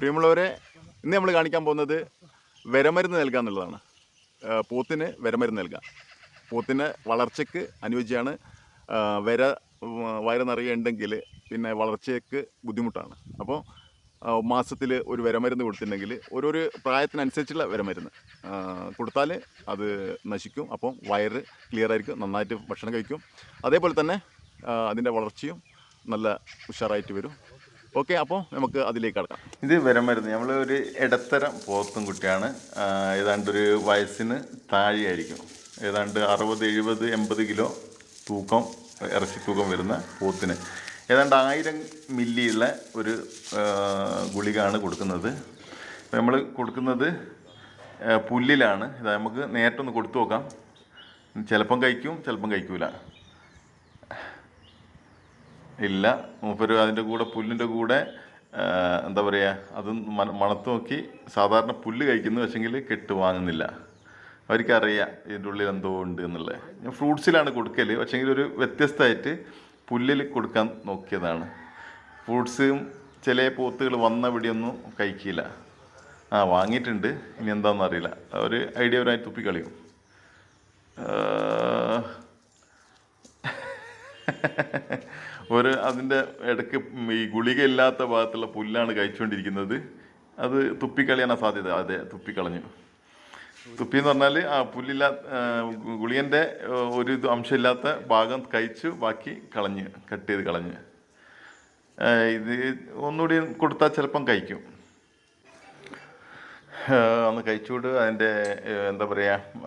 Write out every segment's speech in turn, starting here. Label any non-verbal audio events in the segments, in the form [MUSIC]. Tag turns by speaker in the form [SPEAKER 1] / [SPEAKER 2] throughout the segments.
[SPEAKER 1] പ്രിയമുള്ളവരെ ഇന്ന് നമ്മൾ കാണിക്കാൻ പോകുന്നത് വിരമരുന്ന് നൽകുക എന്നുള്ളതാണ്. പോത്തിന് വിരമരുന്ന് നൽകുക. പോത്തിന്റെ വളർച്ചയ്ക്ക് അനുയോജ്യമാണ്. വര വയറ് നിറയുണ്ടെങ്കിൽ പിന്നെ വളർച്ചയ്ക്ക് ബുദ്ധിമുട്ടാണ്. അപ്പോൾ മാസത്തിൽ ഒരു വിരമരുന്ന് കൊടുത്തിട്ടുണ്ടെങ്കിൽ ഓരോരു പ്രായത്തിനനുസരിച്ചുള്ള വിരമരുന്ന് കൊടുത്താൽ അത് നശിക്കും. അപ്പം വയറ് ക്ലിയർ ആയിരിക്കും നന്നായിട്ട് ഭക്ഷണം കഴിക്കും. അതേപോലെ തന്നെ അതിന്റെ വളർച്ചയും നല്ല ഉഷാറായിട്ട് വരും. ഓക്കെ അപ്പോൾ നമുക്ക് അതിലേക്ക് കടക്കാം.
[SPEAKER 2] ഇത് വിരമരുന്ന് നമ്മൾ ഒരു ഇടത്തരം പോത്തും കുട്ടിയാണ്. ഏതാണ്ട് ഒരു വയസ്സിന് താഴെയായിരിക്കും. ഏതാണ്ട് അറുപത് എഴുപത് എൺപത് കിലോ തൂക്കം ഇറച്ചി തൂക്കം വരുന്ന പോത്തിന്. ഏതാണ്ട് ആയിരം മില്ലിയുള്ള ഒരു ഗുളികയാണ് കൊടുക്കുന്നത്. നമ്മൾ കൊടുക്കുന്നത് പുല്ലിലാണ്. ഇതാ നമുക്ക് നേരിട്ടൊന്ന് കൊടുത്തു നോക്കാം. ചിലപ്പം കഴിക്കും ചിലപ്പം കഴിക്കൂല. ഇല്ല. മൂപ്പര് അതിന്റെ കൂടെ പുല്ലിന്റെ കൂടെ എന്താ പറയുക അത് മണത്ത് നോക്കി സാധാരണ പുല്ല് കഴിക്കുന്നു പക്ഷെങ്കിൽ കെട്ട് വാങ്ങുന്നില്ല. അവർക്കറിയാം ഇതിന്റെ ഉള്ളിൽ എന്തോ ഉണ്ട് എന്നുള്ളത്. ഞാൻ ഫ്രൂട്ട്സിലാണ് കൊടുക്കൽ പക്ഷേങ്കിൽ ഒരു വ്യത്യസ്തമായിട്ട് പുല്ലിൽ കൊടുക്കാൻ നോക്കിയതാണ്. ഫ്രൂട്ട്സും ചില പോത്തുകൾ വന്ന പിടിയൊന്നും കഴിക്കില്ല. ആ വാങ്ങിയിട്ടുണ്ട്. ഇനി എന്താണെന്ന് അറിയില്ല ഒരു ഐഡിയ ഒരായി തുപ്പിക്കളിയും ആ, [LAUGHS] ഒരു അതിന്റെ ഇടയ്ക്ക് ഈ ഗുളിക ഇല്ലാത്ത ഭാഗത്തുള്ള പുല്ലാണ് കഴിച്ചുകൊണ്ടിരിക്കുന്നത്. അത് തുപ്പിക്കളയാനാ സാധ്യത. അതെ തുപ്പിക്കളഞ്ഞു. തുപ്പി എന്ന് പറഞ്ഞാൽ ആ പുല്ലില്ലാ ഗുളികന്റെ ഒരു ഇത് അംശമില്ലാത്ത ഭാഗം കഴിച്ചു ബാക്കി കളഞ്ഞ് കട്ട് ചെയ്ത് കളഞ്ഞ്. ഇത് ഒന്നുകൂടി കൊടുത്താൽ ചിലപ്പം കഴിക്കും. അന്ന് കഴിച്ചുകൊണ്ട് അതിന്റെ എന്താ പറയുക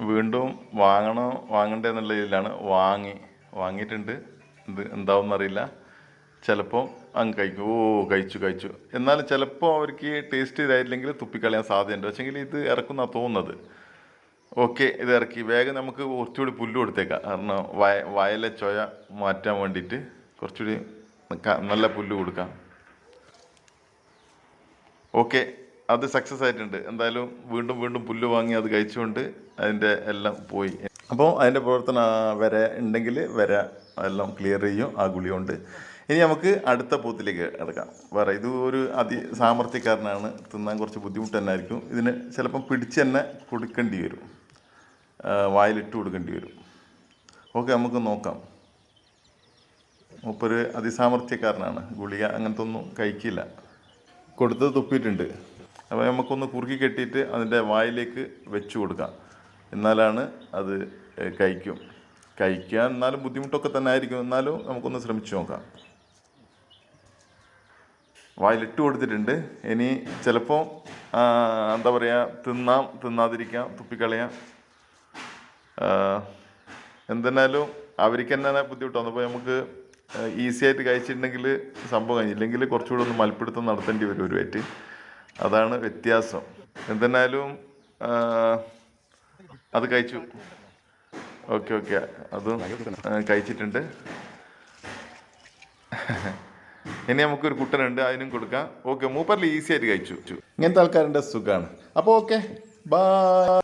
[SPEAKER 2] വീണ്ടും വാങ്ങണോ വാങ്ങണ്ടേ എന്നുള്ള രീതിയിലാണ് വാങ്ങി. വാങ്ങിയിട്ടുണ്ട്. ഇത് എന്താവും അറിയില്ല. ചിലപ്പോൾ അങ്ങ് കഴിക്കും. ഓ കഴിച്ചു കഴിച്ചു. എന്നാൽ ചിലപ്പോൾ അവർക്ക് ടേസ്റ്റ് ഇതായില്ലെങ്കിൽ തുപ്പിക്കളയാൻ സാധ്യതയുണ്ട്. പക്ഷേങ്കിൽ ഇത് ഇറക്കുന്ന തോന്നുന്നത്. ഓക്കെ ഇത് ഇറക്കി. വേഗം നമുക്ക് കുറച്ചുകൂടി പുല്ല് കൊടുത്തേക്കാം. കാരണം വയ വയലെ ചൊയ മാറ്റാൻ വേണ്ടിയിട്ട് കുറച്ചുകൂടി നല്ല പുല്ല് കൊടുക്കാം. ഓക്കെ. അത് സക്സസ് ആയിട്ടുണ്ട്. എന്തായാലും വീണ്ടും വീണ്ടും പുല്ല് വാങ്ങി അത് കഴിച്ചുകൊണ്ട് അതിന്റെ എല്ലാം പോയി. അപ്പോൾ അതിന്റെ പ്രവർത്തനം വരെ ഉണ്ടെങ്കിൽ വര എല്ലാം ക്ലിയർ ചെയ്യും ആ ഗുളി കൊണ്ട്. ഇനി നമുക്ക് അടുത്ത പൂത്തിലേക്ക് കിടക്കാം. വേറെ ഇത് ഒരു അതി സാമർഥ്യക്കാരനാണ്. തിന്നാൻ കുറച്ച് ബുദ്ധിമുട്ട് തന്നെ ആയിരിക്കും. ഇതിന് ചിലപ്പം പിടിച്ച് തന്നെ കൊടുക്കേണ്ടി വരും. വായിലിട്ട് കൊടുക്കേണ്ടി വരും. ഓക്കെ നമുക്ക് നോക്കാം. മൂപ്പര് അതിസാമർഥ്യക്കാരനാണ്. ഗുളിക അങ്ങനത്തെ ഒന്നും കഴിക്കില്ല. കൊടുത്തത് തുപ്പിയിട്ടുണ്ട്. അപ്പോൾ നമുക്കൊന്ന് കുറുക്കി കെട്ടിയിട്ട് അതിന്റെ വായിലേക്ക് വെച്ചു കൊടുക്കാം. എന്നാലാണ് അത് കഴിക്കും. കഴിക്കാൻ എന്നാലും ബുദ്ധിമുട്ടൊക്കെ തന്നെ ആയിരിക്കും. എന്നാലും നമുക്കൊന്ന് ശ്രമിച്ചു നോക്കാം. വായിലിട്ട് കൊടുത്തിട്ടുണ്ട്. ഇനി ചിലപ്പോൾ എന്താ പറയുക തിന്നാം തിന്നാതിരിക്കാം തുപ്പിക്കളയാം. എന്തെന്നാലും അവർക്ക് തന്നെ ബുദ്ധിമുട്ടാണ്. അപ്പോൾ നമുക്ക് ഈസി ആയിട്ട് കഴിച്ചിട്ടുണ്ടെങ്കിൽ സംഭവം കഴിഞ്ഞില്ലെങ്കിൽ കുറച്ചുകൂടെ ഒന്ന് മൽപ്പിടുത്തം നടത്തേണ്ടി വരും ഒരുമായിട്ട് അതാണ് വ്യത്യാസം. എന്തെന്നാലും അത് കഴിച്ചു. Okay okay. അതും കഴിച്ചിട്ടുണ്ട്. ഇനി നമുക്കൊരു കുട്ടനുണ്ട് അതിനും കൊടുക്കാം. ഓക്കെ മൂപ്പറിൽ ഈസി ആയിട്ട് കഴിച്ചു. ഇങ്ങനത്തെ ആൾക്കാരുടെ സുഖമാണ് അപ്പോൾ ഓക്കെ. ബൈ